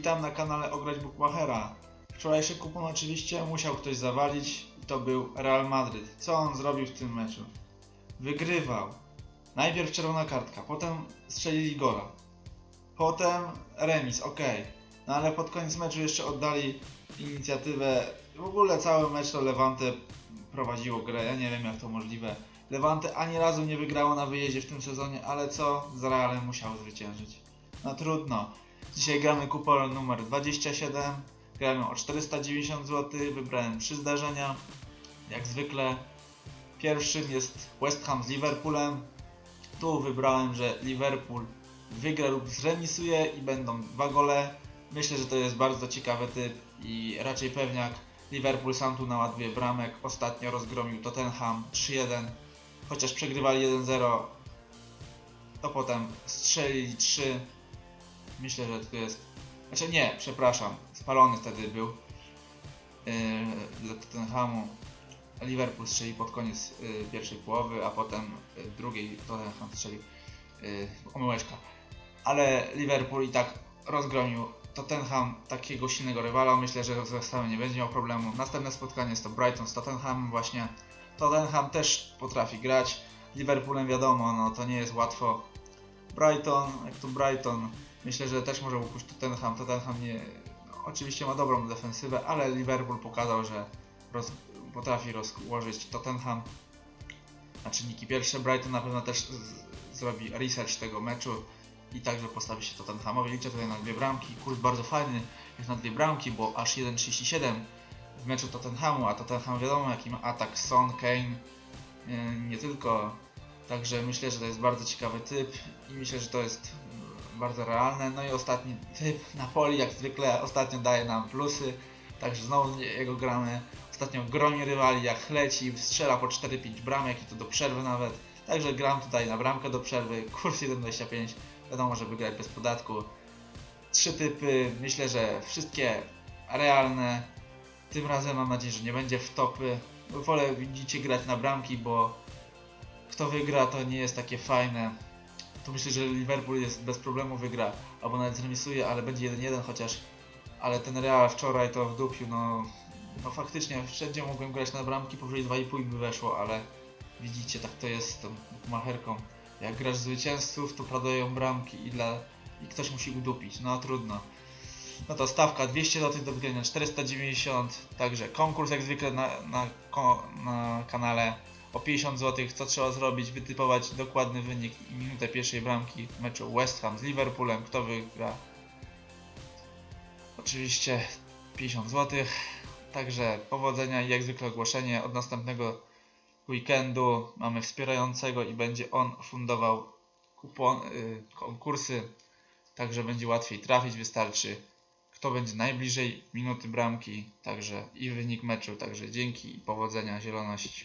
Witam na kanale Ograć Bookmachera. Wczorajszy kupon oczywiście musiał ktoś zawalić i to był Real Madryt. Co on zrobił w tym meczu? Wygrywał. Najpierw czerwona kartka, potem strzelili gola. Potem remis, ok. No ale pod koniec meczu jeszcze oddali inicjatywę. W ogóle cały mecz to Levante prowadziło grę. Ja nie wiem jak to możliwe. Levante ani razu nie wygrało na wyjeździe w tym sezonie, ale co? Z Realem musiał zwyciężyć. No trudno. Dzisiaj gramy kupon numer 27. Gramy o 490 zł. Wybrałem trzy zdarzenia. Jak zwykle pierwszym jest West Ham z Liverpoolem. Tu wybrałem, że Liverpool wygra lub zremisuje i będą dwa gole. Myślę, że to jest bardzo ciekawy typ i raczej pewniak. Liverpool sam tu naładuje bramek. Ostatnio rozgromił Tottenham 3-1. Chociaż przegrywali 1-0, to potem strzelili 3. Myślę, że to jest. Znaczy nie, przepraszam, spalony wtedy był yy, dla Tottenhamu. Liverpool strzelił pod koniec yy, pierwszej połowy, a potem yy, drugiej Tottenham strzelił yy, omyłeczka. Ale Liverpool i tak rozgromił Tottenham, takiego silnego rywala. Myślę, że z West nie będzie miał problemu. Następne spotkanie jest to Brighton z Tottenhamem właśnie. Tottenham też potrafi grać. Liverpoolem wiadomo, no to nie jest łatwo. Brighton, jak tu Brighton, myślę, że też może upuść Tottenham. Tottenham nie, no, oczywiście ma dobrą defensywę, ale Liverpool pokazał, że roz, potrafi rozłożyć Tottenham na czynniki pierwsze. Brighton na pewno też z, zrobi research tego meczu i także postawi się Tottenhamowi. Liczę tutaj na dwie bramki. Kurs bardzo fajny jest na dwie bramki, bo aż 1,37 w meczu Tottenhamu, a Tottenham wiadomo jaki ma atak Son, Kane, yy, nie tylko. Także myślę, że to jest bardzo ciekawy typ i myślę, że to jest bardzo realne. No i ostatni typ, Napoli jak zwykle ostatnio daje nam plusy, także znowu jego gramy. Ostatnio gromi rywali jak leci, strzela po 4-5 bramek i to do przerwy nawet. Także gram tutaj na bramkę do przerwy, kurs 1,25, wiadomo, żeby grać bez podatku. Trzy typy, myślę, że wszystkie realne. Tym razem mam nadzieję, że nie będzie w topy. Wolę widzicie grać na bramki, bo kto wygra to nie jest takie fajne. Tu myślę, że Liverpool jest bez problemu wygra, albo nawet zremisuje, ale będzie 1-1 chociaż. Ale ten Real wczoraj to w dupiu, no, no faktycznie wszędzie mogłem grać na bramki, powyżej 2,5 by weszło, ale widzicie, tak to jest z tą macherką. Jak grasz zwycięzców, to padają bramki i dla i ktoś musi udupić, no trudno. No to stawka 200 zł do wygrania 490, także konkurs jak zwykle na, na, na kanale o 50 zł. Co trzeba zrobić? Wytypować dokładny wynik i minutę pierwszej bramki w meczu West Ham z Liverpoolem. Kto wygra? Oczywiście 50 zł. Także powodzenia i jak zwykle ogłoszenie od następnego weekendu mamy wspierającego i będzie on fundował kupon, y, konkursy, także będzie łatwiej trafić, wystarczy kto będzie najbliżej minuty bramki, także i wynik meczu, także dzięki i powodzenia zieloności.